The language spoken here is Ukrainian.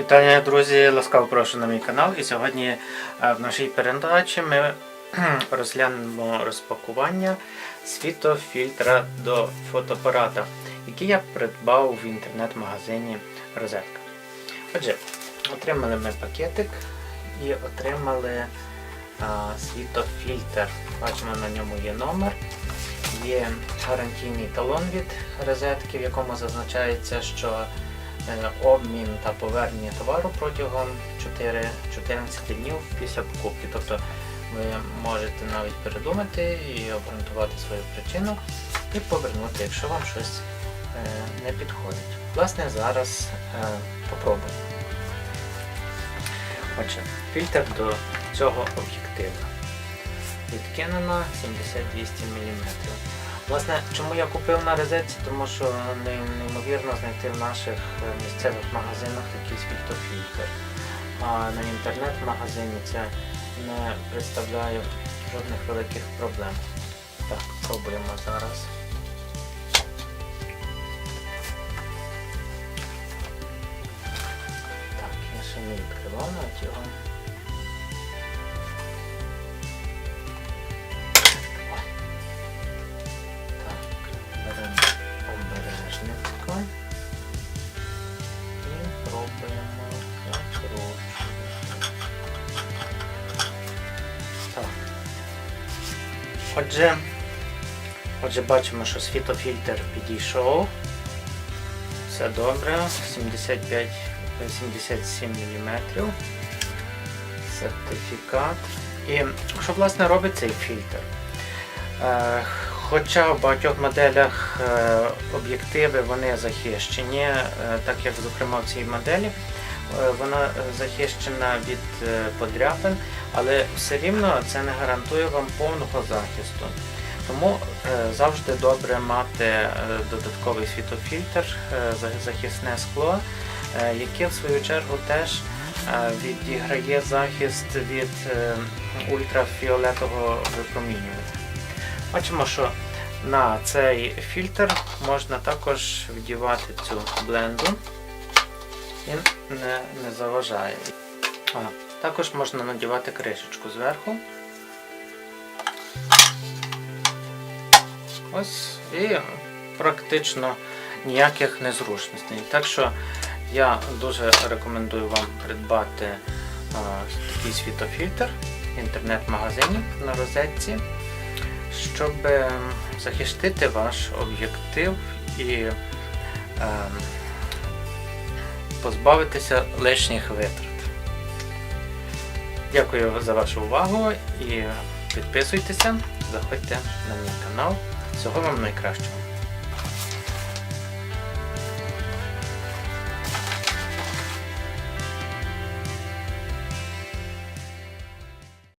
Вітання, друзі! Ласкаво прошу на мій канал. І сьогодні е, в нашій передачі ми розглянемо розпакування світофільтра до фотоапарата, який я придбав в інтернет-магазині Розетка. Отже, отримали ми пакетик і отримали а, світофільтр. Бачимо, на ньому є номер. Є гарантійний талон від розетки, в якому зазначається, що обмін та повернення товару протягом 4, 14 днів після покупки. Тобто ви можете навіть передумати і обґрунтувати свою причину і повернути, якщо вам щось е, не підходить. Власне, зараз е, попробуємо. Отже, фільтр до цього об'єктива. Відкинено 70-200 мм. Власне, чому я купив на розетці? Тому що неймовірно знайти в наших е, місцевих магазинах такий світлофільтр. А на інтернет-магазині це не представляє жодних великих проблем. Так, пробуємо зараз. Так, я ще не відкривав навіть його. Отже, отже, бачимо, що світлофільтр підійшов. Все добре, 75 77 мм. Сертифікат. І що власне робить цей фільтр? Е, Хоча в багатьох моделях е, об'єктиви вони захищені, е, так як зокрема в цій моделі, вона е, захищена від е, подряпин, але все рівно це не гарантує вам повного захисту. Тому е, завжди добре мати е, додатковий світофільтр, е, захисне скло, е, яке в свою чергу теж е, відіграє захист від е, ультрафіолетового випромінювання. Бачимо, що на цей фільтр можна також вдівати цю бленду. Він не, не заважає. А, також можна надівати кришечку зверху. Ось і практично ніяких незручностей. Так що я дуже рекомендую вам придбати а, такий світофільтр в інтернет-магазині на розетці, щоб е, захистити ваш об'єктив і е, позбавитися лишніх витрат. Дякую за вашу увагу і підписуйтеся, заходьте на мій канал. Всього вам найкращого.